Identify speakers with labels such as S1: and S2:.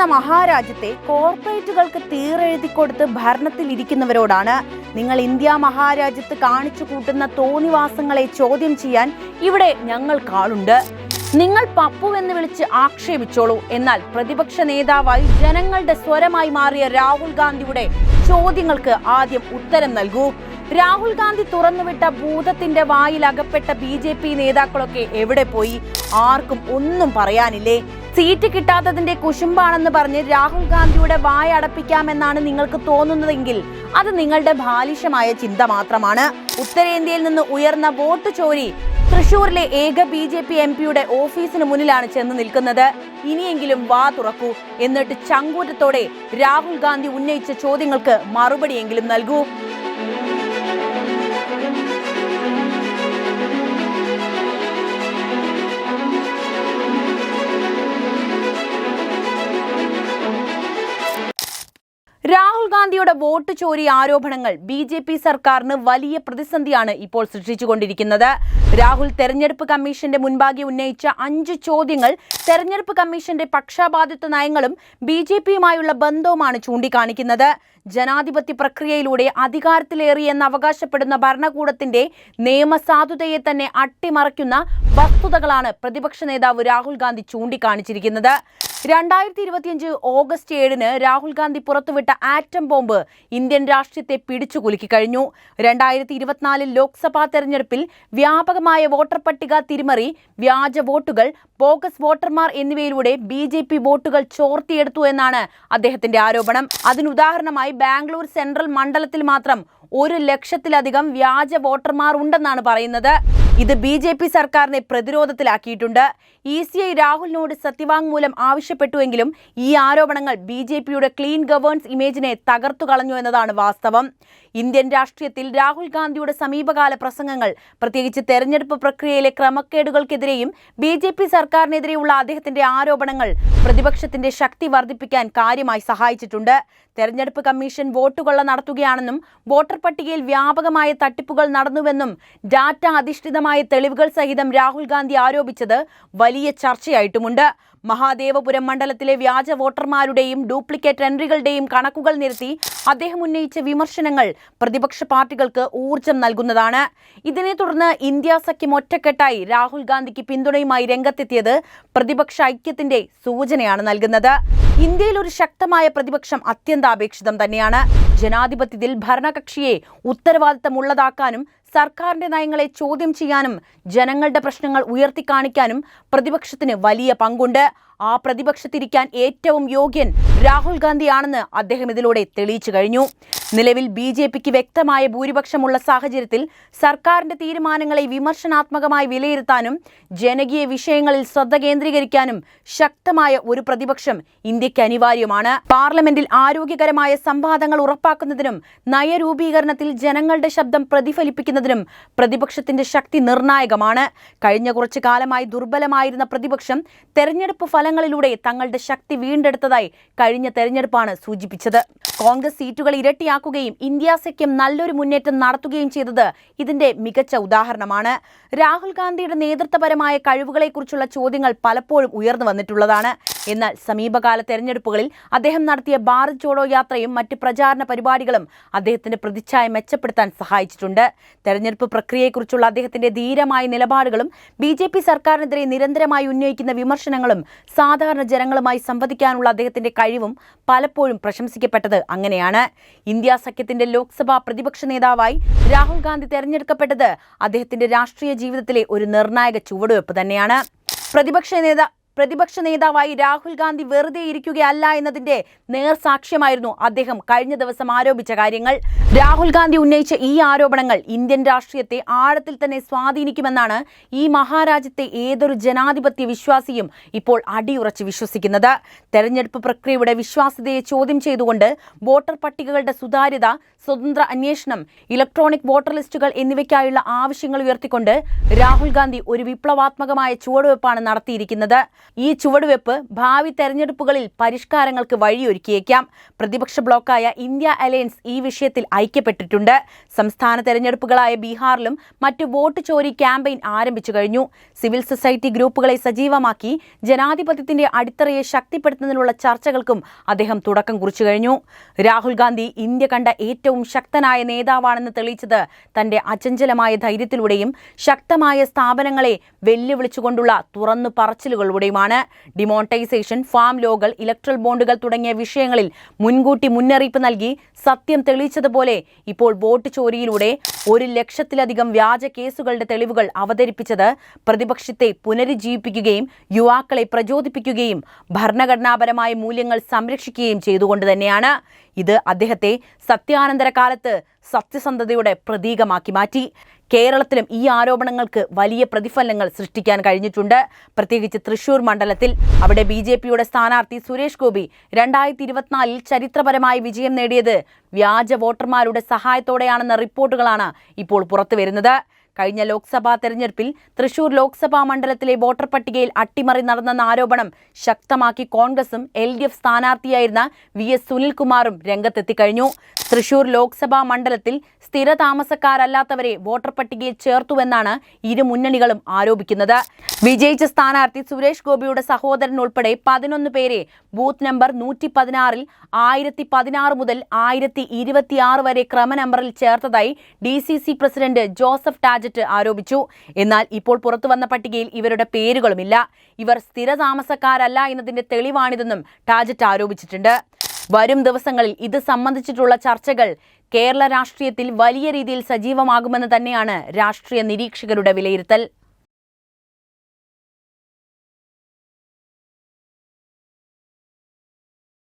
S1: എന്ന മഹാരാജ്യത്തെ കോർപ്പറേറ്റുകൾക്ക് ഭരണത്തിൽ ഇരിക്കുന്നവരോടാണ് നിങ്ങൾ ഇന്ത്യ മഹാരാജ്യത്ത് കാണിച്ചു കൂട്ടുന്ന തോന്നിവാസങ്ങളെ ചോദ്യം ചെയ്യാൻ ഇവിടെ ഞങ്ങൾ കാളുണ്ട് നിങ്ങൾ പപ്പുവെന്ന് വിളിച്ച് ആക്ഷേപിച്ചോളൂ. എന്നാൽ പ്രതിപക്ഷ നേതാവായി ജനങ്ങളുടെ സ്വരമായി മാറിയ രാഹുൽ ഗാന്ധിയുടെ ചോദ്യങ്ങൾക്ക് ആദ്യം ഉത്തരം നൽകൂ. രാഹുൽ ഗാന്ധി തുറന്നുവിട്ട ഭൂതത്തിന്റെ വായിൽ അകപ്പെട്ട ബി നേതാക്കളൊക്കെ എവിടെ പോയി? ആർക്കും ഒന്നും പറയാനില്ലേ? സീറ്റ് കിട്ടാത്തതിന്റെ കുശുമ്പാണെന്ന് പറഞ്ഞ് രാഹുൽ ഗാന്ധിയുടെ വായ അടപ്പിക്കാമെന്നാണ് നിങ്ങൾക്ക് തോന്നുന്നതെങ്കിൽ അത് നിങ്ങളുടെ ബാലിശമായ ചിന്ത മാത്രമാണ്. ഉത്തരേന്ത്യയിൽ നിന്ന് ഉയർന്ന വോട്ട് ചോരി തൃശൂരിലെ ഏക ബി ജെ പി എം പിയുടെ ഓഫീസിന് മുന്നിലാണ് ചെന്ന് നിൽക്കുന്നത്. ഇനിയെങ്കിലും വാ തുറക്കൂ എന്നിട്ട് ചങ്കൂറ്റത്തോടെ രാഹുൽ ഗാന്ധി ഉന്നയിച്ച ചോദ്യങ്ങൾക്ക് മറുപടിയെങ്കിലും നൽകൂ. രാഹുൽ ഗാന്ധിയുടെ വോട്ട് ചോരി ആരോപണങ്ങൾ ബി ജെ പി സർക്കാരിന് വലിയ പ്രതിസന്ധിയാണ് ഇപ്പോൾ സൃഷ്ടിച്ചുകൊണ്ടിരിക്കുന്നത്. രാഹുൽ തെരഞ്ഞെടുപ്പ് കമ്മീഷന്റെ മുൻപാകെ ഉന്നയിച്ച അഞ്ച് ചോദ്യങ്ങൾ തെരഞ്ഞെടുപ്പ് കമ്മീഷന്റെ പക്ഷപാതിത്വ നയങ്ങളും ബി ജെ പിയുമായുള്ള ബന്ധവുമാണ് ചൂണ്ടിക്കാണിക്കുന്നത്. ജനാധിപത്യ പ്രക്രിയയിലൂടെ അധികാരത്തിലേറിയെന്ന് അവകാശപ്പെടുന്ന ഭരണകൂടത്തിന്റെ നിയമസാധുതയെ തന്നെ അട്ടിമറിക്കുന്ന വസ്തുതകളാണ് പ്രതിപക്ഷ നേതാവ് രാഹുൽ ഗാന്ധി ചൂണ്ടിക്കാണിച്ചിരിക്കുന്നത്. രണ്ടായിരത്തി ഇരുപത്തിയഞ്ച് ഓഗസ്റ്റ് ഏഴിന് രാഹുൽ ഗാന്ധി പുറത്തുവിട്ട ആറ്റം ബോംബ് ഇന്ത്യൻ രാഷ്ട്രീയത്തെ പിടിച്ചു കുലുക്കി കഴിഞ്ഞു. രണ്ടായിരത്തി ഇരുപത്തിനാലിൽ ലോക്സഭാ തെരഞ്ഞെടുപ്പിൽ വ്യാപകമായ വോട്ടർ പട്ടിക തിരിമറി വ്യാജ വോട്ടുകൾ ബോഗസ് വോട്ടർമാർ എന്നിവയിലൂടെ ബി ജെ പി വോട്ടുകൾ ചോർത്തിയെടുത്തു എന്നാണ് അദ്ദേഹത്തിന്റെ ആരോപണം. അതിനുദാഹരണമായി ബാംഗ്ലൂർ സെൻട്രൽ മണ്ഡലത്തിൽ മാത്രം ഒരു ലക്ഷത്തിലധികം വ്യാജ വോട്ടർമാർ ഉണ്ടെന്നാണ് പറയുന്നത്. ഇത് ബി ജെ പി സർക്കാരിനെ പ്രതിരോധത്തിലാക്കിയിട്ടുണ്ട്. ഇ സി ഐ രാഹുലിനോട് സത്യവാങ്മൂലം ആവശ്യപ്പെട്ടുവെങ്കിലും ഈ ആരോപണങ്ങൾ ബി ജെ പിയുടെ ക്ലീൻ ഗവേൺസ് ഇമേജിനെ തകർത്തു കളഞ്ഞു എന്നതാണ് വാസ്തവം. ഇന്ത്യൻ രാഷ്ട്രീയത്തിൽ രാഹുൽ ഗാന്ധിയുടെ സമീപകാല പ്രസംഗങ്ങൾ പ്രത്യേകിച്ച് തെരഞ്ഞെടുപ്പ് പ്രക്രിയയിലെ ക്രമക്കേടുകൾക്കെതിരെയും ബി ജെ പി സർക്കാരിനെതിരെയുള്ള അദ്ദേഹത്തിന്റെ ആരോപണങ്ങൾ പ്രതിപക്ഷത്തിന്റെ ശക്തി വർദ്ധിപ്പിക്കാൻ കാര്യമായി സഹായിച്ചിട്ടുണ്ട്. തെരഞ്ഞെടുപ്പ് കമ്മീഷൻ വോട്ടുകൊള്ള നടത്തുകയാണെന്നും വോട്ടർ പട്ടികയിൽ വ്യാപകമായ തട്ടിപ്പുകൾ നടന്നുവെന്നും ഡാറ്റ അധിഷ്ഠിതമായ തെളിവുകൾ സഹിതം രാഹുൽ ഗാന്ധി ആരോപിച്ചത് വലിയ ചർച്ചയായിട്ടുമുണ്ട്. മഹാദേവപുരം മണ്ഡലത്തിലെ വ്യാജ വോട്ടർമാരുടെയും ഡ്യൂപ്ലിക്കേറ്റ് എൻട്രികളുടെയും കണക്കുകൾ നിരത്തി അദ്ദേഹം ഉന്നയിച്ച വിമർശനങ്ങൾ പ്രതിപക്ഷ പാർട്ടികൾക്ക് ഊർജം നൽകുന്നതാണ്. ഇതിനെ തുടർന്ന് ഇന്ത്യ സഖ്യം ഒറ്റക്കെട്ടായി രാഹുൽ ഗാന്ധിക്ക് പിന്തുണയുമായി രംഗത്തെത്തിയത് പ്രതിപക്ഷ ഐക്യത്തിന്റെ സൂചനയാണ് നൽകുന്നത്. ഇന്ത്യയിൽ ഒരു ശക്തമായ പ്രതിപക്ഷം അത്യന്താപേക്ഷിതം തന്നെയാണ്. ജനാധിപത്യത്തിൽ ഭരണകക്ഷിയെ ഉത്തരവാദിത്തമുള്ളതാക്കാനും സർക്കാരിന്റെ നയങ്ങളെ ചോദ്യം ചെയ്യാനും ജനങ്ങളുടെ പ്രശ്നങ്ങൾ ഉയർത്തിക്കാണിക്കാനും പ്രതിപക്ഷത്തിന് വലിയ പങ്കുണ്ട്. ആ പ്രതിപക്ഷത്തിരിക്കാൻ ഏറ്റവും യോഗ്യൻ രാഹുൽ ഗാന്ധിയാണെന്ന് അദ്ദേഹം ഇതിലൂടെ തെളിയിച്ചു കഴിഞ്ഞു. നിലവിൽ ബി ജെ പിക്ക് വ്യക്തമായ ഭൂരിപക്ഷമുള്ള സാഹചര്യത്തിൽ സർക്കാരിന്റെ തീരുമാനങ്ങളെ വിമർശനാത്മകമായി വിലയിരുത്താനും ജനകീയ വിഷയങ്ങളിൽ ശ്രദ്ധ കേന്ദ്രീകരിക്കാനും ശക്തമായ ഒരു പ്രതിപക്ഷം ഇന്ത്യയ്ക്ക് അനിവാര്യമാണ്. പാർലമെന്റിൽ ആരോഗ്യകരമായ സംവാദങ്ങൾ ഉറപ്പാക്കുന്നതിനും നയരൂപീകരണത്തിൽ ജനങ്ങളുടെ ശബ്ദം പ്രതിഫലിപ്പിക്കുന്നതിനും പ്രതിപക്ഷത്തിന്റെ ശക്തി നിർണായകമാണ്. കഴിഞ്ഞ കുറച്ചു കാലമായി ദുർബലമായിരുന്ന പ്രതിപക്ഷം തെരഞ്ഞെടുപ്പ് ഫലങ്ങളിലൂടെ തങ്ങളുടെ ശക്തി വീണ്ടെടുത്തതായി കഴിഞ്ഞ തെരഞ്ഞെടുപ്പാണ് സൂചിപ്പിച്ചത്. കോൺഗ്രസ് സീറ്റുകൾ ഇരട്ടിയാക്കുകയും ഇന്ത്യ സഖ്യം നല്ലൊരു മുന്നേറ്റം നടത്തുകയും ചെയ്തത് ഇതിന്റെ മികച്ച ഉദാഹരണമാണ്. രാഹുൽ ഗാന്ധിയുടെ നേതൃത്വപരമായ കഴിവുകളെക്കുറിച്ചുള്ള ചോദ്യങ്ങൾ പലപ്പോഴും ഉയർന്നു വന്നിട്ടുള്ളതാണ്. എന്നാൽ സമീപകാല തെരഞ്ഞെടുപ്പുകളിൽ അദ്ദേഹം നടത്തിയ ഭാരത് ജോഡോ യാത്രയും മറ്റ് പ്രചാരണ പരിപാടികളും അദ്ദേഹത്തിന്റെ പ്രതിച്ഛായ മെച്ചപ്പെടുത്താൻ സഹായിച്ചിട്ടുണ്ട്. തെരഞ്ഞെടുപ്പ് പ്രക്രിയയെക്കുറിച്ചുള്ള അദ്ദേഹത്തിന്റെ ധീരമായ നിലപാടുകളും ബി ജെ പി സർക്കാരിനെതിരെ നിരന്തരമായി ഉന്നയിക്കുന്ന വിമർശനങ്ങളും സാധാരണ ജനങ്ങളുമായി സംവദിക്കാനുള്ള അദ്ദേഹത്തിന്റെ കഴിവും പലപ്പോഴും പ്രശംസിക്കപ്പെട്ടത് അങ്ങനെയാണ്. ഇന്ത്യ സഖ്യത്തിന്റെ ലോക്സഭാ പ്രതിപക്ഷ നേതാവായി രാഹുൽ ഗാന്ധി തെരഞ്ഞെടുക്കപ്പെട്ടത് അദ്ദേഹത്തിന്റെ രാഷ്ട്രീയ ജീവിതത്തിലെ ഒരു നിർണായക ചുവടുവെപ്പ് തന്നെയാണ്. പ്രതിപക്ഷ നേതാ പ്രതിപക്ഷ നേതാവായി രാഹുൽ ഗാന്ധി വെറുതെ ഇരിക്കുകയല്ല എന്നതിന്റെ നേർസാക്ഷ്യമായിരുന്നു അദ്ദേഹം കഴിഞ്ഞ ദിവസം ആരോപിച്ച കാര്യങ്ങൾ. രാഹുൽ ഗാന്ധി ഉന്നയിച്ച ഈ ആരോപണങ്ങൾ ഇന്ത്യൻ രാഷ്ട്രീയത്തെ ആഴത്തിൽ തന്നെ സ്വാധീനിക്കുമെന്നാണ് ഈ മഹാരാജ്യത്തെ ഏതൊരു ജനാധിപത്യ വിശ്വാസിയും ഇപ്പോൾ അടിയുറച്ച് വിശ്വസിക്കുന്നത്. തെരഞ്ഞെടുപ്പ് പ്രക്രിയയുടെ വിശ്വാസ്യതയെ ചോദ്യം ചെയ്തുകൊണ്ട് വോട്ടർ പട്ടികകളുടെ സുതാര്യത സ്വതന്ത്ര അന്വേഷണം ഇലക്ട്രോണിക് വോട്ടർ ലിസ്റ്റുകൾ എന്നിവയ്ക്കായുള്ള ആവശ്യങ്ങൾ ഉയർത്തിക്കൊണ്ട് രാഹുൽ ഗാന്ധി ഒരു വിപ്ലവാത്മകമായ ചുവടുവെപ്പാണ് നടത്തിയിരിക്കുന്നത്. ഈ ചുവടുവെപ്പ് ഭാവി തെരഞ്ഞെടുപ്പുകളിൽ പരിഷ്കാരങ്ങൾക്ക് വഴിയൊരുക്കിയേക്കാം. പ്രതിപക്ഷ ബ്ലോക്കായ ഇന്ത്യ അലയൻസ് ഈ വിഷയത്തിൽ ഐക്യപ്പെട്ടിട്ടുണ്ട്. സംസ്ഥാന തെരഞ്ഞെടുപ്പുകളായ ബീഹാറിലും മറ്റ് വോട്ട് ചോരി ക്യാമ്പയിൻ ആരംഭിച്ചു കഴിഞ്ഞു. സിവിൽ സൊസൈറ്റി ഗ്രൂപ്പുകളെ സജീവമാക്കി ജനാധിപത്യത്തിന്റെ അടിത്തറയെ ശക്തിപ്പെടുത്തുന്നതിനുള്ള ചർച്ചകൾക്കും അദ്ദേഹം തുടക്കം കുറിച്ചു കഴിഞ്ഞു. രാഹുൽ ഗാന്ധി ഇന്ത്യ കണ്ട ഏറ്റവും ശക്തനായ നേതാവാണെന്ന് തെളിയിച്ചത് തന്റെ അചഞ്ചലമായ ധൈര്യത്തിലൂടെയും ശക്തമായ സ്ഥാപനങ്ങളെ വെല്ലുവിളിച്ചുകൊണ്ടുള്ള തുറന്നു പറച്ചിലുകളിലൂടെയുമാണ് ഡിമോണിറ്റൈസേഷൻ ഫാം ലോകൾ ഇലക്ട്രൽ ബോണ്ടുകൾ തുടങ്ങിയ വിഷയങ്ങളിൽ മുൻകൂട്ടി മുന്നറിയിപ്പ് നൽകി സത്യം തെളിയിച്ചതുപോലെ ഇപ്പോൾ വോട്ട് ചോരിയിലൂടെ ഒരു ലക്ഷത്തിലധികം വ്യാജ കേസുകളുടെ തെളിവുകൾ അവതരിപ്പിച്ചത് പ്രതിപക്ഷത്തെ പുനരുജ്ജീവിപ്പിക്കുകയും യുവാക്കളെ പ്രചോദിപ്പിക്കുകയും ഭരണഘടനാപരമായ മൂല്യങ്ങൾ സംരക്ഷിക്കുകയും ചെയ്തുകൊണ്ട് തന്നെയാണ്. ഇത് അദ്ദേഹത്തെ സത്യാനന്തര കാലത്ത് സത്യസന്ധതയുടെ പ്രതീകമാക്കി മാറ്റി. കേരളത്തിലും ഈ ആരോപണങ്ങൾക്ക് വലിയ പ്രതിഫലങ്ങൾ സൃഷ്ടിക്കാൻ കഴിഞ്ഞിട്ടുണ്ട്. പ്രത്യേകിച്ച് തൃശൂർ മണ്ഡലത്തിൽ അവിടെ ബി ജെ പിയുടെ സ്ഥാനാർത്ഥി സുരേഷ് ഗോപി രണ്ടായിരത്തി ഇരുപത്തിനാലിൽ ചരിത്രപരമായി വിജയം നേടിയത് വ്യാജ വോട്ടർമാരുടെ സഹായത്തോടെയാണെന്ന റിപ്പോർട്ടുകളാണ് ഇപ്പോൾ പുറത്തുവരുന്നത്. കഴിഞ്ഞ ലോക്സഭാ തെരഞ്ഞെടുപ്പിൽ തൃശൂർ ലോക്സഭാ മണ്ഡലത്തിലെ വോട്ടർ പട്ടികയിൽ അട്ടിമറി നടന്നെന്ന ആരോപണം ശക്തമാക്കി കോൺഗ്രസും എൽ ഡി എഫ് സ്ഥാനാർത്ഥിയായിരുന്ന വി എസ് സുനിൽകുമാറും രംഗത്തെത്തിക്കഴിഞ്ഞു. തൃശൂർ ലോക്സഭാ മണ്ഡലത്തിൽ സ്ഥിര താമസക്കാരല്ലാത്തവരെ വോട്ടർ പട്ടികയിൽ ചേർത്തുവെന്നാണ് ഇരു മുന്നണികളും ആരോപിക്കുന്നത്. വിജയിച്ച സ്ഥാനാർത്ഥി സുരേഷ് ഗോപിയുടെ സഹോദരൻ ഉൾപ്പെടെ പതിനൊന്ന് പേരെ ബൂത്ത് നമ്പർ നൂറ്റി പതിനാറിൽ ആയിരത്തി പതിനാറ് മുതൽ ആയിരത്തി ഇരുപത്തിയാറ് വരെ ക്രമനമ്പറിൽ ചേർത്തതായി D C C president Joseph Tajet ആരോപിച്ചു. എന്നാൽ ഇപ്പോൾ പുറത്തുവന്ന പട്ടികയിൽ ഇവരുടെ പേരുകളുമില്ല. ഇവർ സ്ഥിര താമസക്കാരല്ല എന്നതിന്റെ തെളിവാണിതെന്നും ടാജറ്റ് ആരോപിച്ചിട്ടുണ്ട്. വരും ദിവസങ്ങളിൽ ഇത് സംബന്ധിച്ചിട്ടുള്ള ചർച്ചകൾ കേരള രാഷ്ട്രീയത്തിൽ വലിയ രീതിയിൽ സജീവമാകുമെന്ന് തന്നെയാണ് രാഷ്ട്രീയ നിരീക്ഷകരുടെ വിലയിരുത്തൽ.